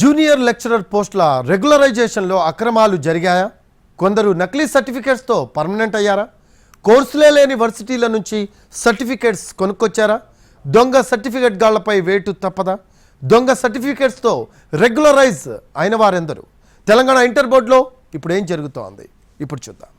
Junior lecturer పోస్టుల రెగ్యులరైజేషన్లో అక్రమాలు జరిగాయా? కొందరు నకిలీ సర్టిఫికేట్స్తో పర్మనెంట్ అయ్యారా? కోర్సులే లేని వర్సిటీల నుంచి సర్టిఫికేట్స్ కొనుక్కొచ్చారా? దొంగ సర్టిఫికేట్ గాళ్ళపై వేటు తప్పదా? దొంగ సర్టిఫికేట్స్తో రెగ్యులరైజ్ అయిన వారెందరు? తెలంగాణ ఇంటర్ బోర్డులో ఇప్పుడు ఏం జరుగుతోంది? ఇప్పుడు చూద్దాం.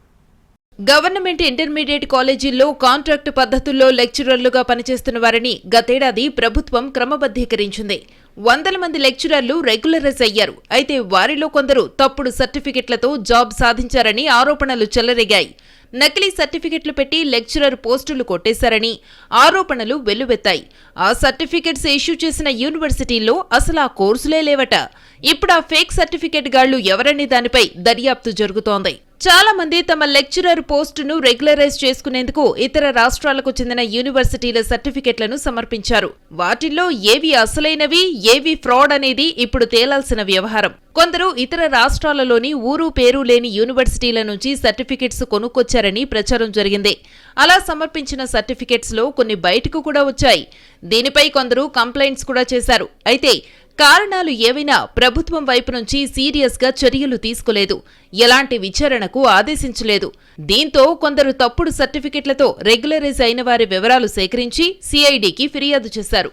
గవర్నమెంట్ ఇంటర్మీడియట్ కాలేజీల్లో కాంట్రాక్టు పద్ధతుల్లో లెక్చరర్లుగా పనిచేస్తున్న వారిని గతేడాది ప్రభుత్వం క్రమబద్ధీకరించింది. వందల మంది లెక్చరర్లు రెగ్యులరైజ్ అయ్యారు. అయితే వారిలో కొందరు తప్పుడు సర్టిఫికెట్లతో జాబ్ సాధించారని ఆరోపణలు చెలరేగాయి. నకిలీ సర్టిఫికెట్లు పెట్టి లెక్చరర్ పోస్టులు కొట్టేశారని ఆరోపణలు వెల్లువెత్తాయి. ఆ సర్టిఫికెట్స్ ఇష్యూ చేసిన యూనివర్సిటీల్లో అసలు ఆ కోర్సులే లేవట. ఇప్పుడు ఆ ఫేక్ సర్టిఫికెట్ గాళ్ళు ఎవరనే దానిపై దర్యాప్తు జరుగుతోంది. చాలా మంది తమ లెక్చరర్ పోస్టును రెగ్యులరైజ్ చేసుకునేందుకు ఇతర రాష్ట్రాలకు చెందిన యూనివర్సిటీల సర్టిఫికెట్లను సమర్పించారు. వాటిల్లో ఏవి అసలైనవి ఏవి ఫ్రాడ్ అనేది ఇప్పుడు తేలాల్సిన వ్యవహారం. కొందరు ఇతర రాష్ట్రాలలోని ఊరు పేరు లేని యూనివర్సిటీల నుంచి సర్టిఫికెట్స్ కొనుక్కొచ్చారని ప్రచారం జరిగింది. అలా సమర్పించిన సర్టిఫికెట్స్లో కొన్ని బయటకు కూడా వచ్చాయి. దీనిపై కొందరు కంప్లైంట్స్ కూడా చేశారు. అయితే కారణాలు ఏవైనా ప్రభుత్వం వైపు నుంచి సీరియస్గా చర్యలు తీసుకోలేదు. ఎలాంటి విచారణకు ఆదేశించలేదు. దీంతో కొందరు తప్పుడు సర్టిఫికెట్లతో రెగ్యులరైజ్ అయిన వారి వివరాలు సేకరించి సిఐడికి ఫిర్యాదు చేశారు.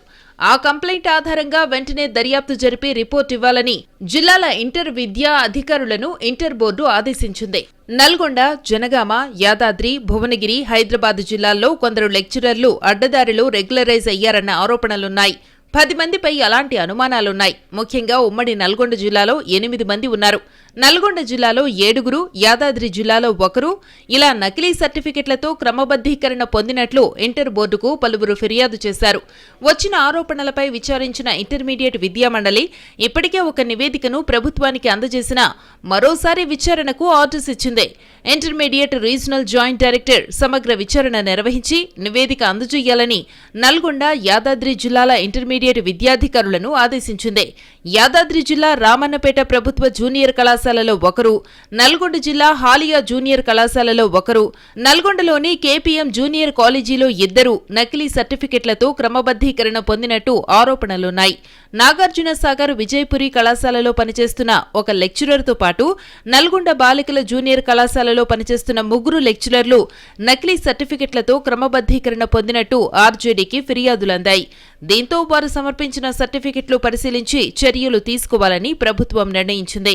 ఆ కంప్లైంట్ ఆధారంగా వెంటనే దర్యాప్తు జరిపి రిపోర్ట్ ఇవ్వాలని జిల్లాల ఇంటర్ విద్యా అధికారులను ఇంటర్ బోర్డు ఆదేశించింది. నల్గొండ జనగామ యాదాద్రి భువనగిరి హైదరాబాద్ జిల్లాల్లో కొందరు లెక్చరర్లు అడ్డదారిలో రెగ్యులరైజ్ అయ్యారన్న ఆరోపణలున్నాయి. పది మందిపై అలాంటి అనుమానాలున్నాయి. ముఖ్యంగా ఉమ్మడి నల్గొండ జిల్లాలో ఎనిమిది మంది ఉన్నారు. నల్గొండ జిల్లాలో ఏడుగురు యాదాద్రి జిల్లాలో ఒకరు. ఇలా నకిలీ సర్టిఫికెట్లతో క్రమబద్ధీకరణ పొందినట్లు ఇంటర్ బోర్డుకు పలువురు ఫిర్యాదు చేశారు. వచ్చిన ఆరోపణలపై విచారించిన ఇంటర్మీడియట్ విద్యామండలి ఇప్పటికే ఒక నివేదికను ప్రభుత్వానికి అందజేసిన మరోసారి విచారణకు ఆర్డర్స్ ఇచ్చింది. ఇంటర్మీడియట్ రీజనల్ జాయింట్ డైరెక్టర్ సమగ్ర విచారణ నిర్వహించి నివేదిక అందజేయాలని నల్గొండ యాదాద్రి జిల్లాల ఇంటర్మీడియట్ విద్యాధికారులను ఆదేశించింది. యాదాద్రి జిల్లా రామన్నపేట ప్రభుత్వ జూనియర్ కళాశాల కళాశాలలో ఒకరు నల్గొండ జిల్లా హాలియా జూనియర్ కళాశాలలో ఒకరు నల్గొండలోని కేపీఎం జూనియర్ కాలేజీలో ఇద్దరు నకిలీ సర్టిఫికెట్లతో క్రమబద్ధీకరణ పొందినట్టు ఆరోపణలున్నాయి. నాగార్జున సాగర్ విజయపురి కళాశాలలో పనిచేస్తున్న ఒక లెక్చరర్తో పాటు నల్గొండ బాలికల జూనియర్ కళాశాలలో పనిచేస్తున్న ముగ్గురు లెక్చరర్లు నకిలీ సర్టిఫికెట్లతో క్రమబద్ధీకరణ పొందినట్టు ఆర్జేడీకి ఫిర్యాదులందాయి. దీంతో వారు సమర్పించిన సర్టిఫికెట్లు పరిశీలించి చర్యలు తీసుకోవాలని ప్రభుత్వం నిర్ణయించింది.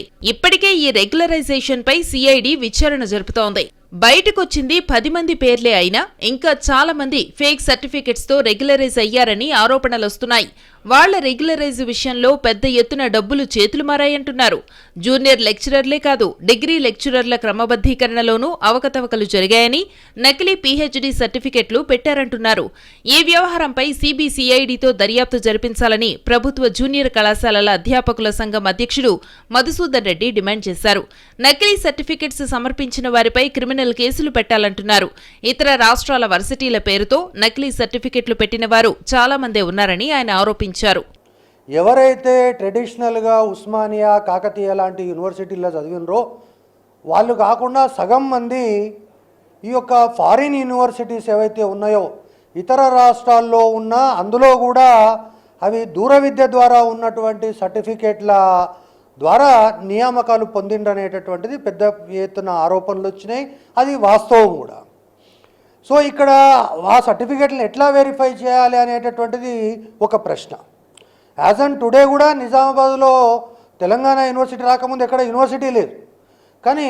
ఇప్పటికే ఈ రెగ్యులరైజేషన్ పై సిఐడి విచారణ జరుపుతోంది. బయటకొచ్చింది పది మంది పేర్లే అయినా ఇంకా చాలా మంది ఫేక్ సర్టిఫికెట్స్తో రెగ్యులరైజ్ అయ్యారని ఆరోపణలొస్తున్నాయి వాళ్ళ రెగ్యులరైజ్ విషయంలో పెద్ద ఎత్తున డబ్బులు చేతులు మారాయంటున్నారు. జూనియర్ లెక్చరర్లే కాదు డిగ్రీ లెక్చరర్ల క్రమబద్ధీకరణలోనూ అవకతవకలు జరిగాయని నకిలీ పీహెచ్డీ సర్టిఫికెట్లు పెట్టారంటున్నారు. ఈ వ్యవహారంపై సిబిసిఐడితో దర్యాప్తు జరిపించాలని ప్రభుత్వ జూనియర్ కళాశాలల అధ్యాపకుల సంఘం అధ్యక్షుడు మధుసూదన్ రెడ్డి డిమాండ్ చేశారు. నకిలీ సర్టిఫికెట్స్ సమర్పించిన వారిపై క్రిమినల్ కేసులు పెట్టాలంటున్నారు. ఇతర రాష్ట్రాల వర్సిటీల పేరుతో నకిలీ సర్టిఫికెట్లు పెట్టిన వారు చాలా మందే ఉన్నారని ఆయన ఆరోపించారు. ఎవరైతే ట్రెడిషనల్గా ఉస్మానియా కాకతీయ లాంటి యూనివర్సిటీల్లో చదివినరో వాళ్ళు కాకుండా సగం మంది ఈ యొక్క ఫారిన్ యూనివర్సిటీస్ ఏవైతే ఉన్నాయో ఇతర రాష్ట్రాల్లో ఉన్న అందులో కూడా అవి దూర విద్య ద్వారా ఉన్నటువంటి సర్టిఫికేట్ల ద్వారా నియామకాలు పొందిండనేటటువంటిది పెద్ద ఎత్తున ఆరోపణలు వచ్చినాయి. అది వాస్తవం కూడా. సో ఇక్కడ ఆ సర్టిఫికెట్లను ఎట్లా వెరిఫై చేయాలి అనేటటువంటిది ఒక ప్రశ్న. యాజ్ అండ్ టుడే కూడా నిజామాబాద్లో తెలంగాణ యూనివర్సిటీ రాకముందు ఎక్కడ యూనివర్సిటీ లేదు. కానీ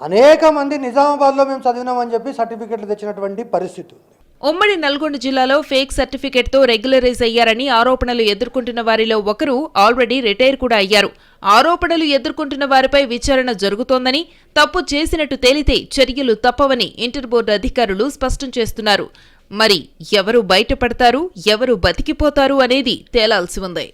అనేక మంది నిజామాబాద్లో మేము చదివినామని చెప్పి సర్టిఫికెట్లు తెచ్చినటువంటి పరిస్థితి ఉంది. ఉమ్మడి నల్గొండ జిల్లాలో ఫేక్ సర్టిఫికెట్తో రెగ్యులరైజ్ అయ్యారని ఆరోపణలు ఎదుర్కొంటున్న వారిలో ఒకరు ఆల్రెడీ రిటైర్ కూడా అయ్యారు. ఆరోపణలు ఎదుర్కొంటున్న వారిపై విచారణ జరుగుతోందని తప్పు చేసినట్టు తేలితే చర్యలు తప్పవని ఇంటర్ బోర్డు అధికారులు స్పష్టం చేస్తున్నారు. మరి ఎవరు బయటపడతారు? ఎవరు బతికిపోతారు అనేది తేలాల్సి ఉంది.